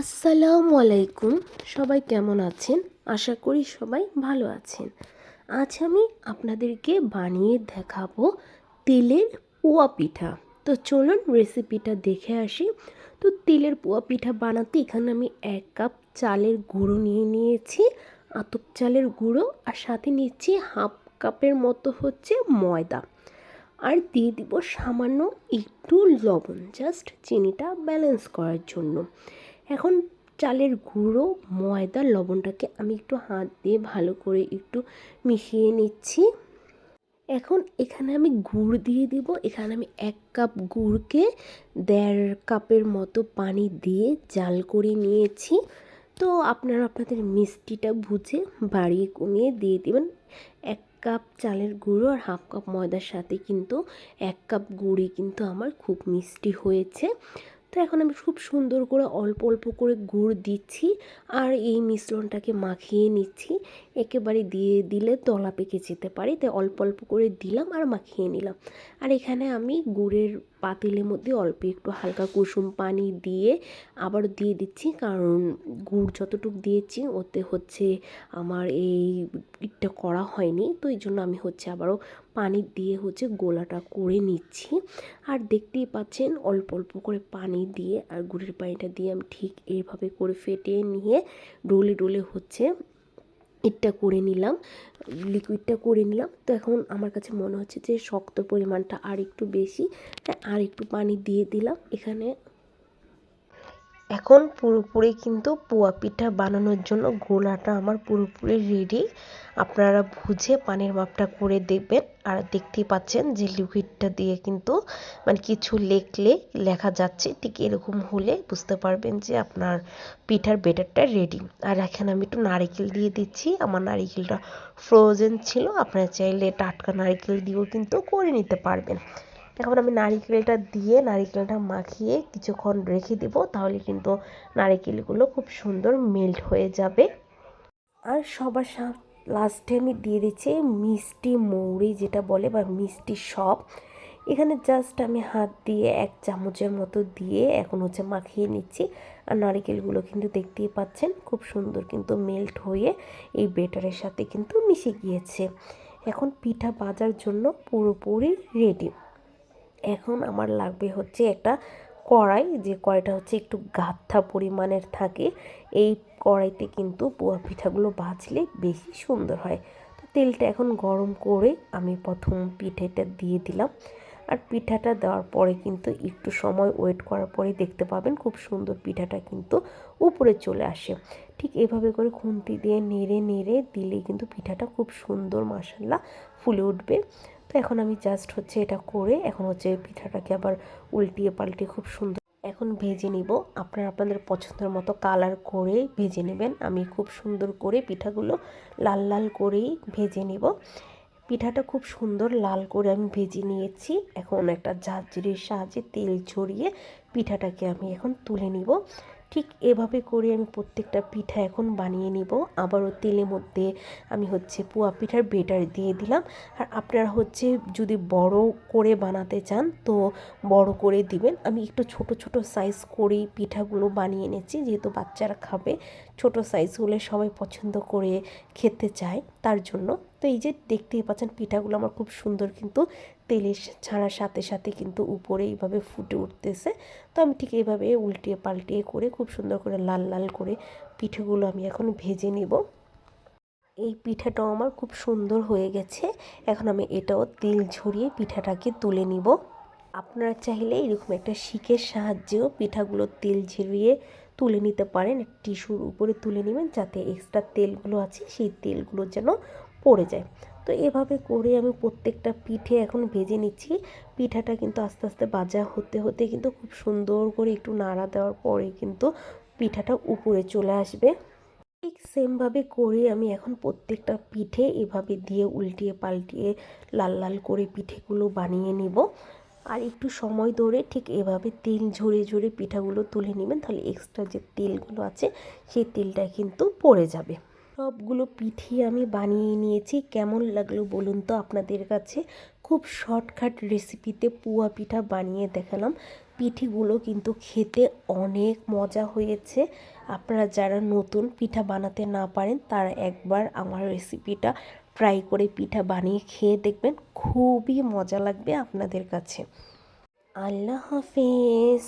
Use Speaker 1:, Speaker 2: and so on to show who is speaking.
Speaker 1: আসসালামু আলাইকুম। সবাই কেমন আছেন? আশা করি সবাই ভালো আছেন। আজ আমি আপনাদেরকে বানিয়ে দেখাবো তেলের পোয়া পিঠা। তো চলুন রেসিপিটা দেখে আসি। তো তেলের পোয়া পিঠা বানাতে এখানে আমি এক কাপ চালের গুঁড়ো নিয়ে নিয়েছি, আতপ চালের গুঁড়ো, আর সাথে নিচ্ছি হাফ কাপের মতো হচ্ছে ময়দা। আর দিয়ে দিব সামান্য একটু লবণ জাস্ট চিনিটা ব্যালেন্স করার জন্য। এখন চালের গুঁড়ো, ময়দা, লবণটাকে আমি একটু হাত দিয়ে ভালো করে একটু মিশিয়ে নিচ্ছি। এখন এখানে আমি গুড় দিয়ে দিব। এখানে আমি এক কাপ গুড়কে দেড় কাপের মতো পানি দিয়ে জাল করে নিয়েছি। তো আপনারা আপনাদের মিষ্টিটা বুঝে বাড়িয়ে কমিয়ে দিয়ে দেবেন। এক কাপ চালের গুঁড়ো আর হাফ কাপ ময়দার সাথে কিন্তু এক কাপ গুড়ি কিন্তু আমার খুব মিষ্টি হয়েছে। তো এখন আমি খুব সুন্দর করে অল্প অল্প করে গুড় দিচ্ছি আর এই মিশ্রণটাকে মাখিয়ে নিচ্ছি। একেবারে দিয়ে দিলে তলা পেকে যেতে পারে। তাই অল্প অল্প করে দিলাম আর মাখিয়ে নিলাম। আর এখানে আমি গুড়ের পাতিলের মধ্যে অল্প একটু হালকা কুসুম পানি দিয়ে আবার দিয়ে দিচ্ছি। কারণ গুড় যতটুক দিয়েছি ওতে হচ্ছে আমার এই ইটটা করা হয়নি। তো এই জন্য আমি হচ্ছে আবারও পানি দিয়ে হচ্ছে গোলাটা করে নিচ্ছি। আর দেখতেই পাচ্ছেন অল্প অল্প করে পানি দিয়ে আর গুড়ের পানিটা দিয়ে আমি ঠিক এইভাবে করে ফেটিয়ে নিয়ে ডোলে ডোলে হচ্ছে ইটটা করে নিলাম লিকুইডটা করে নিলাম। তো এখন আমার কাছে মনে হচ্ছে যে শক্ত পরিমাণটা আর একটু বেশি আর একটু পানি দিয়ে দিলাম। এখানে এখন পুরোপুরি কিন্তু পোয়া পিঠা বানানোর জন্য গোলাটা আমার পুরোপুরি রেডি আপনারা বুঝে পানির মাপটা করে দেখবেন। আর দেখতেই পাচ্ছেন যে লিকুইডটা দিয়ে কিন্তু মানে কিছু লেখলে লেখা যাচ্ছে। ঠিক এরকম হলে বুঝতে পারবেন যে আপনার পিঠার বেটারটা রেডি আর এখানে আমি একটু নারিকেল দিয়ে দিচ্ছি। আমার নারিকেলটা ফ্রোজেন ছিল। আপনারা চাইলে টাটকা নারিকেল দিয়েও কিন্তু করে নিতে পারবেন। এখন আমি নারিকেলটা দিয়ে নারিকেলটা মাখিয়ে কিছুক্ষণ রেখে দেব, তাহলে কিন্তু নারিকেলগুলো খুব সুন্দর মেল্ট হয়ে যাবে। আর সবার লাস্টে আমি দিয়ে দিচ্ছি মিষ্টি মৌরি যেটা বলে বা মিষ্টি সব। এখানে জাস্ট আমি হাত দিয়ে এক চামচের মতো দিয়ে এখন হচ্ছে মাখিয়ে নিচ্ছি। আর নারিকেলগুলো কিন্তু দেখতেই পাচ্ছেন খুব সুন্দর কিন্তু মেল্ট হয়ে এই বেটারের সাথে কিন্তু মিশে গিয়েছে। এখন পিঠা বাজার জন্য পুরোপুরি রেডি এখন আমার লাগবে হচ্ছে একটা কড়াই, যে কড়াইটা হচ্ছে একটু গাথা পরিমাণের থাকে। এই কড়াইতে কিন্তু পোয়া পিঠাগুলো ভাজলে বেশি সুন্দর হয়। তো তেলটা এখন গরম করে আমি প্রথম পিঠেটা দিয়ে দিলাম। আর পিঠাটা দেওয়ার পরে কিন্তু একটু সময় ওয়েট করার পরে দেখতে পাবেন খুব সুন্দর পিঠাটা কিন্তু উপরে চলে আসে। ঠিক এভাবে করে খুন্তি দিয়ে নেড়ে নেড়ে দিলে কিন্তু পিঠাটা খুব সুন্দর মাসাল্লা ফুলে উঠবে। তো এখন আমি জাস্ট হচ্ছে এটা করে এখন হচ্ছে পিঠাটাকে আবার উল্টিয়ে পাল্টিয়ে খুব সুন্দর এখন ভেজে নিব। আপনারা আপনাদের পছন্দের মতো কালার করে ভেজে নেবেন। আমি খুব সুন্দর করে পিঠাগুলো লাল লাল করেই ভেজে নিব। পিঠাটা খুব সুন্দর লাল করে আমি ভেজে নিয়েছি। এখন একটা ঝাঁঝরির সাহায্যে তেল ছড়িয়ে পিঠাটাকে আমি এখন তুলে নিব। ঠিক এভাবে করে আমি প্রত্যেকটা পিঠা এখন বানিয়ে নিব। আবারও তেলের মধ্যে আমি হচ্ছে পুয়া পিঠার বেটার দিয়ে দিলাম। আর আপনারা হচ্ছে যদি বড় করে বানাতে চান তো বড় করে দিবেন। আমি একটু ছোট ছোট সাইজ করেই পিঠাগুলো বানিয়ে এনেছি। যেহেতু বাচ্চারা খাবে, ছোট সাইজ হলে সবাই পছন্দ করে খেতে চায় তার জন্য। তো এই যে দেখতেই পাচ্ছেন পিঠাগুলো আমার খুব সুন্দর কিন্তু তেলের ছাড়ার সাথে সাথে কিন্তু উপরে এইভাবে ফুটে উঠতেছে। তো আমি ঠিক এইভাবে উল্টিয়ে পাল্টিয়ে করে খুব সুন্দর করে লাল লাল করে পিঠেগুলো আমি এখন ভেজে নিব। এই পিঠাটাও আমার খুব সুন্দর হয়ে গেছে। এখন আমি এটাও তেল ঝরিয়ে পিঠাটাকে তুলে নিব। আপনারা চাইলে এরকম একটা শিকের সাহায্যেও পিঠাগুলো তেল ঝরিয়ে তুলে নিতে পারেন। টিস্যুর উপরে তুলে নেবেন যাতে এক্সট্রা তেলগুলো আছে, সেই তেলগুলো যেন পড়ে যায়। তো এভাবে করে আমি প্রত্যেকটা পিঠে এখন ভেজে নিচ্ছি। পিঠাটা কিন্তু আস্তে আস্তে বাজা হতে হতে কিন্তু খুব সুন্দর করে একটু নাড়া দেওয়ার পরে কিন্তু পিঠাটা উপরে চলে আসবে। ঠিক সেমভাবে করে আমি এখন প্রত্যেকটা পিঠে এভাবে দিয়ে উল্টিয়ে পাল্টিয়ে লাল লাল করে পিঠেগুলো বানিয়ে নিব। আর একটু সময় ধরে ঠিক এভাবে তেল ঝরে ঝরে পিঠাগুলো তুলে নেবেন, তাহলে এক্সট্রা যে তেলগুলো আছে, সেই তেলটা কিন্তু পড়ে যাবে। সবগুলো পিঠি আমি বানিয়ে নিয়েছি। কেমন লাগল বলুন তো আপনাদের কাছে? খুব শর্টকাট রেসিপিতে পুয়া পিঠা বানিয়ে দেখালাম। পিঠেগুলো কিন্তু খেতে অনেক মজা হয়েছে। আপনারা যারা নতুন পিঠা বানাতে না পারেন, তারা একবার আমার রেসিপিটা ট্রাই করে পিঠা বানিয়ে খেয়ে দেখবেন। খুবই মজা লাগবে আপনাদের কাছে। আল্লাহ হাফেজ।